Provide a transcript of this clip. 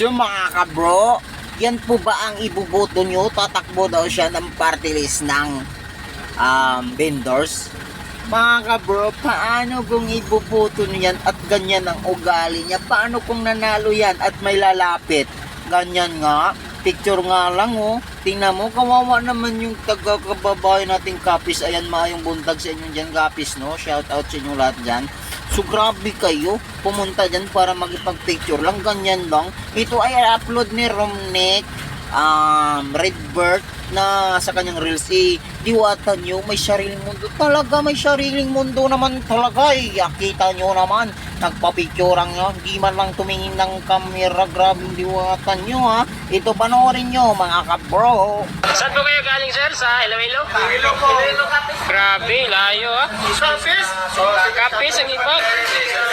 So mga kabro, yan po ba ang ibuboto nyo? Tatakbo daw siya ng party list ng um, vendors? Mga kabro, paano kung ibuboto nyo yan at ganyan ang ugali niya? Paano kung nanalo yan at may lalapit? Ganyan nga, picture nga lang oh. Tingnan mo, kawawa naman yung taga-kababayan nating kapis. Ayan, maayong buntag sa inyo dyan kapis, no? Shout out sa inyo lahat dyan. So grabe kayo, pumunta dyan para magipag-picture lang, ganyan lang. Ito ay upload ni Romnick, um, Redbird na sa kanyang reels eh, diwata nyo, may sariling mundo. Talaga may sariling mundo naman talaga eh. Kita nyo naman, nagpa-picturean nyo, hindi man lang tumingin ng camera, grabe yung diwata nyo ha. Ito panoorin nyo mga kabro. Saan po kayo galing, sir? Sa Iloilo? Iloilo po. Grabe, layo ah. Kapis? Kapis ang you.